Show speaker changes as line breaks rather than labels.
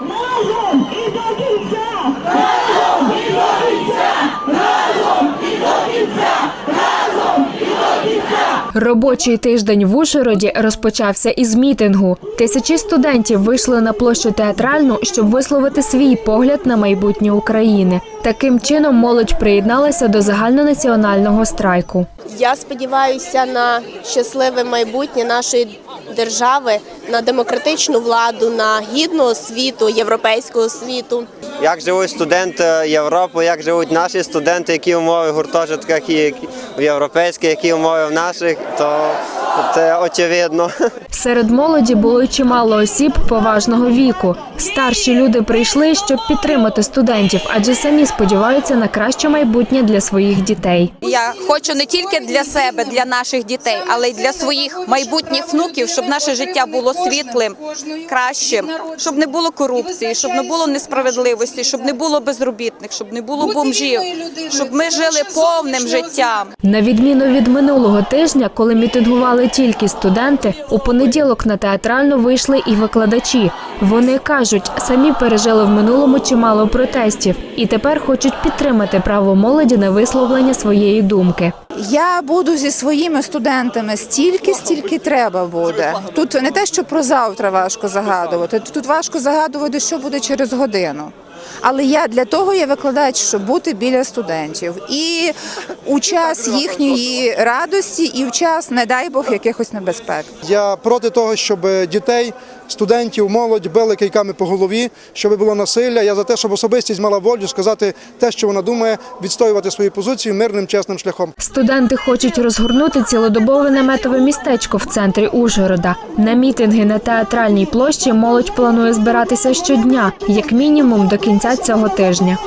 Разом і до кінця! Разом і до кінця! Разом і до кінця! Разом і до кінця!
Робочий тиждень в Ужгороді розпочався із мітингу. Тисячі студентів вийшли на площу театральну, щоб висловити свій погляд на майбутнє України. Таким чином молодь приєдналася до загальнонаціонального страйку.
Я сподіваюся на щасливе майбутнє нашої держави, на демократичну владу, на гідну освіту, європейську освіту.
як живуть студенти Європи, як живуть наші студенти, які умови в гуртожитках і в європейських, які умови в наших, то це очевидно.
Серед молоді було й чимало осіб поважного віку. Старші люди прийшли, щоб підтримати студентів, адже самі сподіваються на краще майбутнє для своїх дітей.
Я хочу не тільки для себе, для наших дітей, але й для своїх майбутніх внуків, щоб наше життя було світлим, кращим, щоб не було корупції, щоб не було несправедливості, щоб не було безробітних, щоб не було бомжів, щоб ми жили повним життям.
На відміну від минулого тижня, коли мітингували тільки студенти, у понеділок на театральну вийшли і викладачі. Вони кажуть, самі пережили в минулому чимало протестів і тепер хочуть підтримати право молоді на висловлення своєї думки.
Я буду зі своїми студентами стільки, стільки треба буде. Тут не те, що про завтра важко загадувати. Тут важко загадувати, що буде через годину. Але я для того є викладач, щоб бути біля студентів і у час їхньої радості, і в час, не дай Бог, якихось небезпек.
Я проти того, щоб дітей, студентів, молодь били кийками по голові, щоб було насилля. Я за те, щоб особистість мала волю сказати те, що вона думає, відстоювати свої позиції мирним, чесним шляхом.
Студенти хочуть розгорнути цілодобове наметове містечко в центрі Ужгорода. На мітинги на театральній площі молодь планує збиратися щодня, як мінімум до кінця цього тижня.